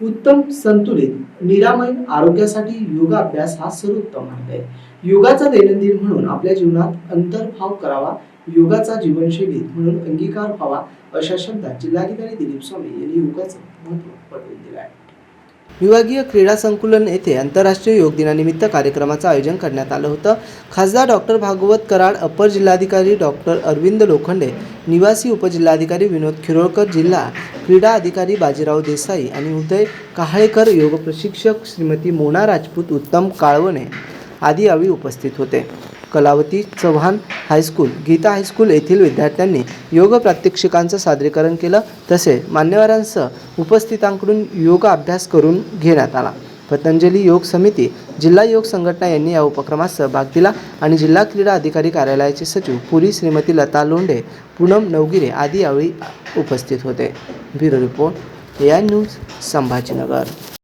उत्तम संतुलित निरामय आरोग्यासाठी योगाभ्यास हा सर्वोत्तम मार्ग आहे. योगाचा दैनंदिन म्हणून आपल्या जीवनात अंतर्भाव करावा योगाचा जीवनशैलीत म्हणून अंगीकार व्हावा अशा शब्दात जिल्हाधिकारी दिलीप स्वामी यांनी योगाचं महत्त्व पटवून दिलं आहे. विभागीय क्रीडा संकुलन येथे आंतरराष्ट्रीय योग दिनानिमित्त कार्यक्रमाचं आयोजन करण्यात आलं होतं. खासदार डॉक्टर भागवत कराड अप्पर जिल्हाधिकारी डॉक्टर अरविंद लोखंडे निवासी उपजिल्हाधिकारी विनोद खिरोळकर जिल्हा क्रीडा अधिकारी बाजीराव देसाई आणि उदय कहाळेकर योग प्रशिक्षक श्रीमती मोना राजपूत उत्तम काळवणे आदी यावेळी उपस्थित होते. Kalavati Chavan high school Geeta high school येथील विद्यार्थ्यांनी योग प्रात्यक्षिकांचं सादरीकरण केलं. तसे मान्यवरांसह उपस्थितांकडून योग अभ्यास करून घेण्यात आला. पतंजली योग समिती जिल्हा योग संघटना यांनी या उपक्रमात सहभाग दिला आणि जिल्हा क्रीडा अधिकारी कार्यालयाचे सचिव पुरी श्रीमती लता लोंढे पूनम नवगिरे आदी यावेळी उपस्थित होते. Bureau report A I news Sambhajinagar.